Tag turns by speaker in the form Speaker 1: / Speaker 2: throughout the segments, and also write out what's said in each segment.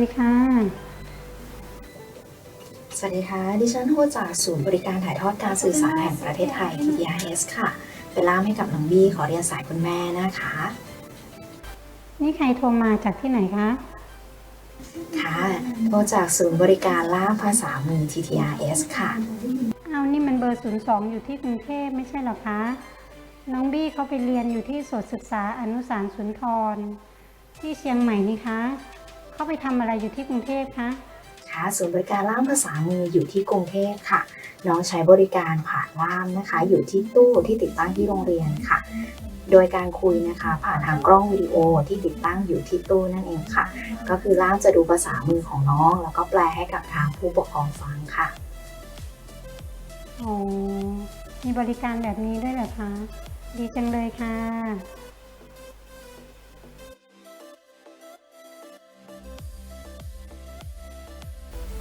Speaker 1: ดีค่ะ
Speaker 2: สวัสดีค่ะ ดิฉันโฮจากศูนย์บริการถ่ายทอดการสื่อสารแห่งประเทศไทย TTRS ค่ะ เป็นล่ามให้กับน้องบี้ขอเรียนสายคุณแม่นะคะ
Speaker 1: นี่ใครโทรมาจากที่ไหนคะ
Speaker 2: ค่ะ โทรจากศูนย์บริการล่ามภาษามือ TTRS ค่ะ
Speaker 1: เอานี่มันเบอร์ 02 อยู่ที่กรุงเทพไม่ใช่เหรอคะ น้องบี้เขาไปเรียนอยู่ที่โสตศึกษาอนุสารสุนทร ที่เชียงใหม่นี่คะ เขาไปทำอะไรอยู่ที่กรุงเทพคะ
Speaker 2: ค่ะศูนย์บริการล่ามภาษามืออยู่ที่กรุงเทพค่ะ น้องใช้บริการผ่านล่ามนะคะ อยู่ที่ตู้ที่ติดตั้งที่โรงเรียนค่ะ โดยการคุยนะคะ ผ่านทางกล้องวิดีโอที่ติดตั้งอยู่ที่ตู้นั่นเองค่ะ ก็คือล่ามจะดูภาษามือของน้อง แล้วก็แปลให้กับทางผู้ปกครองฟังค่ะ
Speaker 1: อ๋อมีบริการแบบนี้ด้วยเหรอคะ ดีจังเลยค่ะ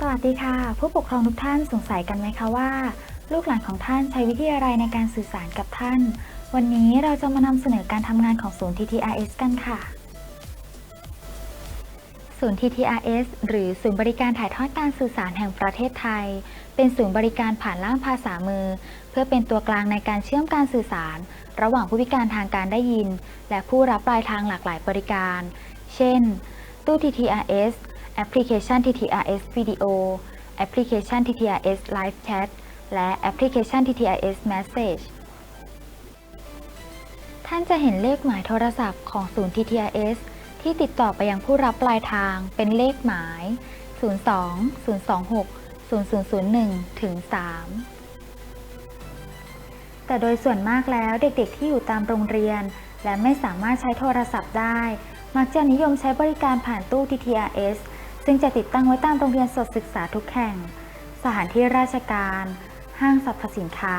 Speaker 3: วัสดีค่ะ ผู้ปกครองทุกท่านสงสัยกันไหมคะว่า ลูกหลานของท่านใช้วิธีอะไรในการสื่อสารกับท่าน วันนี้เราจะมานำเสนอการทำงานของศูนย์ TTRS กันค่ะ ศูนย์ TTRS หรือศูนย์บริการถ่ายทอดการสื่อสารแห่งประเทศไทย เป็นศูนย์บริการผ่านล่ามภาษามือ เพื่อเป็นตัวกลางในการเชื่อมการสื่อสาร ระหว่างผู้พิการทางการได้ยิน และผู้รับปลายทางหลากหลายบริการ เช่น ตู้ TTRS แอปพลิเคชัน TTRS Video แอปพลิเคชัน TTRS Live Chat และแอปพลิเคชัน TTRS Message ท่านจะเห็นเลขหมายโทรศัพท์ของศูนย์ TTRS ที่ติดต่อไปยังผู้รับปลายทางเป็นเลขหมาย 02 026 0001 ถึง 3 แต่โดยส่วนมากแล้วเด็กๆที่อยู่ตามโรงเรียน และไม่สามารถใช้โทรศัพท์ได้ มักจะนิยมใช้บริการผ่านตู้ TTRS ซึ่งจะติดตั้งไว้ตามโรงเรียนสดศึกษาทุกแห่ง สถานที่ราชการ ห้างสรรพสินค้า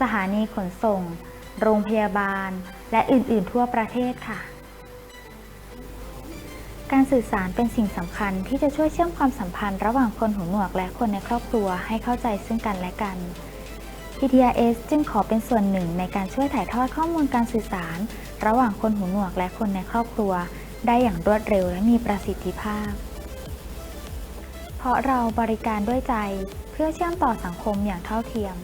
Speaker 3: สถานีขนส่ง โรงพยาบาล และอื่น ๆ ทั่วประเทศค่ะ การสื่อสารเป็นสิ่งสำคัญที่จะช่วยเชื่อมความสัมพันธ์ระหว่างคนหูหนวกและคนในครอบครัวให้เข้าใจซึ่งกันและกัน TTRS จึงขอเป็นส่วนหนึ่งในการช่วยถ่ายทอดข้อมูลการสื่อสาร ระหว่างคนหูหนวกและคนในครอบครัว ได้อย่างรวดเร็วและมีประสิทธิภาพ เพราะเราบริการด้วยใจเพื่อเชื่อมต่อสังคมอย่างเท่าเทียม